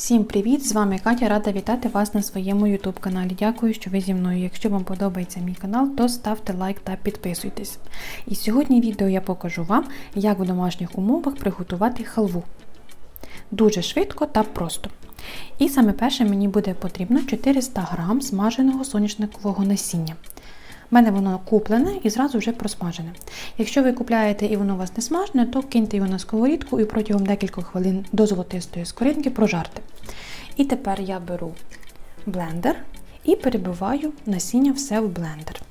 Всім привіт! З вами Катя, рада вітати вас на своєму YouTube каналі. Дякую, що ви зі мною. Якщо вам подобається мій канал, то ставте лайк та підписуйтесь. І сьогодні відео я покажу вам, як в домашніх умовах приготувати халву. Дуже швидко та просто. І саме перше мені буде потрібно 400 г смаженого соняшникового насіння. У мене воно куплене і зразу вже просмажене. Якщо ви купляєте і воно у вас не смажене, то киньте його на сковорідку і протягом декількох хвилин до золотистої скоринки прожарте. І тепер я беру блендер і перебиваю насіння все в блендер.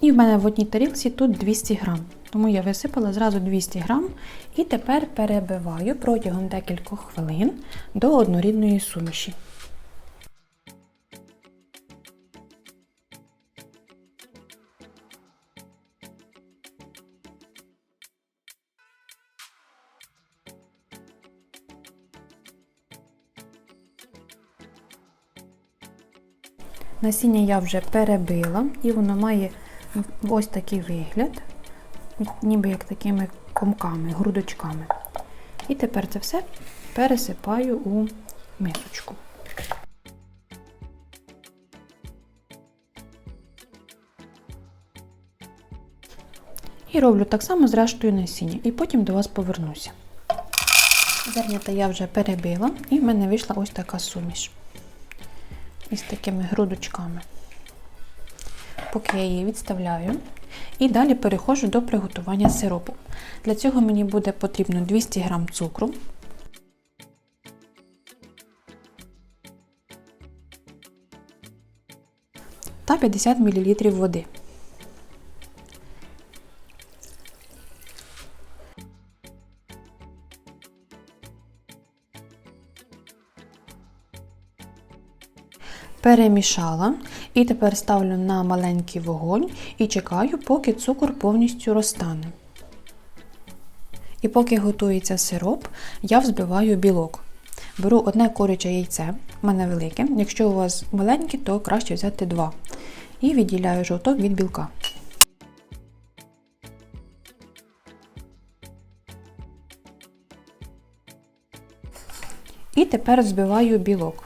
І в мене в одній тарілці тут 200 грам. Тому я висипала зразу 200 грам і тепер перебиваю протягом декількох хвилин до однорідної суміші. Насіння я вже перебила і воно має ось такий вигляд ніби як такими комками, грудочками. І тепер це все пересипаю у мисочку. І роблю так само з рештою насіння, і потім до вас повернуся. Зернята я вже перебила, і в мене вийшла ось така суміш із такими грудочками. Поки я її відставляю, і далі переходжу до приготування сиропу. Для цього мені буде потрібно 200 г цукру, та 50 мл води. Перемішала і тепер ставлю на маленький вогонь і чекаю, поки цукор повністю розтане. І поки готується сироп, я взбиваю білок. Беру одне корюче яйце, в мене велике. Якщо у вас маленьке, то краще взяти два. І відділяю жовток від білка. І тепер збиваю білок.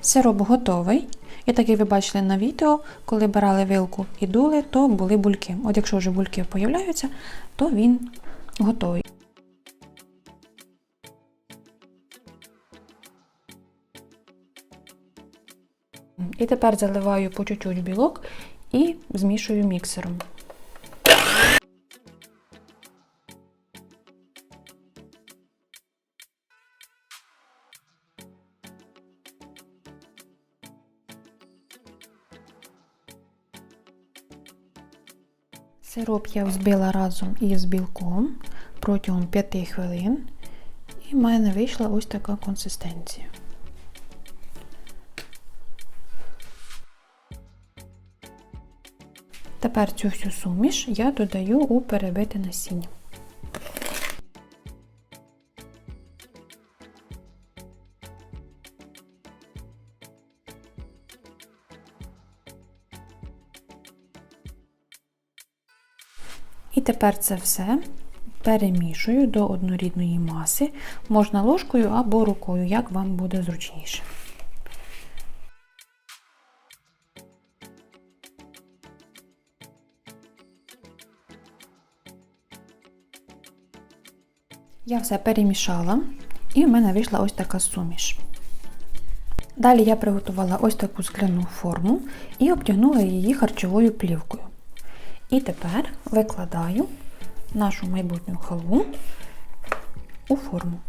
Сироп готовий. І так, як ви бачили на відео, коли брали вилку і дули, то були бульки. От якщо вже бульки появляються, то він готовий. І тепер заливаю по чуть-чуть білок і змішую міксером. Сироп я взбила разом із білком протягом 5 хвилин, і в мене вийшла ось така консистенція. Тепер цю всю суміш я додаю у перебите насіння. І тепер це все перемішую до однорідної маси, можна ложкою або рукою, як вам буде зручніше. Я все перемішала, і в мене вийшла ось така суміш. Далі я приготувала ось таку скляну форму і обтягнула її харчовою плівкою. І тепер викладаю нашу майбутню халву у форму.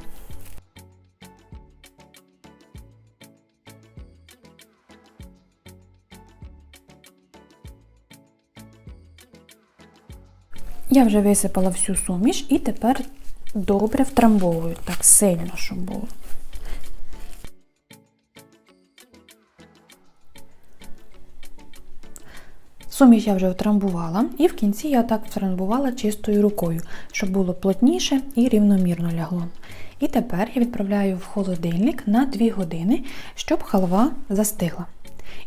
Я вже висипала всю суміш і тепер добре втрамбовую, так сильно, щоб було. Суміш я вже втрамбувала, і в кінці я так втрамбувала чистою рукою, щоб було плотніше і рівномірно лягло. І тепер я відправляю в холодильник на 2 години, щоб халва застигла.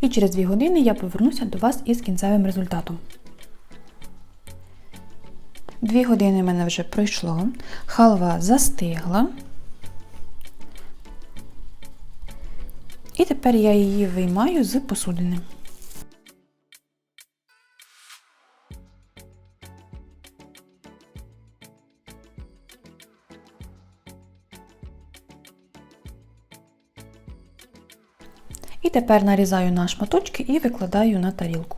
І через 2 години я повернуся до вас із кінцевим результатом. Дві години в мене вже пройшло, халва застигла. І тепер я її виймаю з посудини. І тепер нарізаю на шматочки і викладаю на тарілку.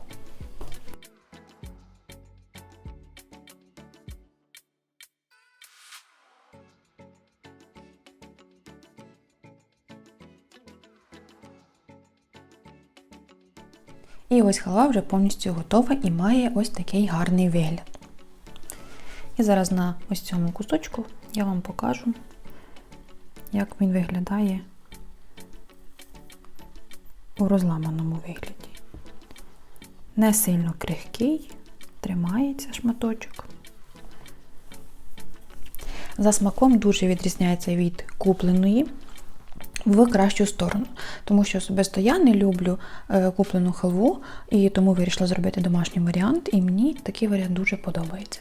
І ось халва вже повністю готова і має ось такий гарний вигляд. І зараз на ось цьому кусочку я вам покажу, як він виглядає у розламаному вигляді. Не сильно крихкий, тримається шматочок. За смаком дуже відрізняється від купленої в кращу сторону, тому що особисто я не люблю е, куплену халву, і тому вирішила зробити домашній варіант, і мені такий варіант дуже подобається.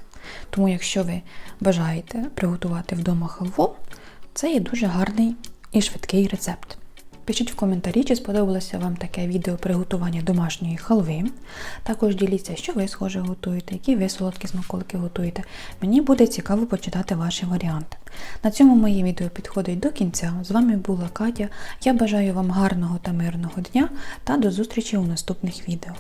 Тому, якщо ви бажаєте приготувати вдома халву, це є дуже гарний і швидкий рецепт. Пишіть в коментарі, чи сподобалося вам таке відео приготування домашньої халви. Також діліться, що ви схоже готуєте, які ви солодкі смаколики готуєте. Мені буде цікаво почитати ваші варіанти. На цьому моє відео підходить до кінця. З вами була Катя. Я бажаю вам гарного та мирного дня та до зустрічі у наступних відео.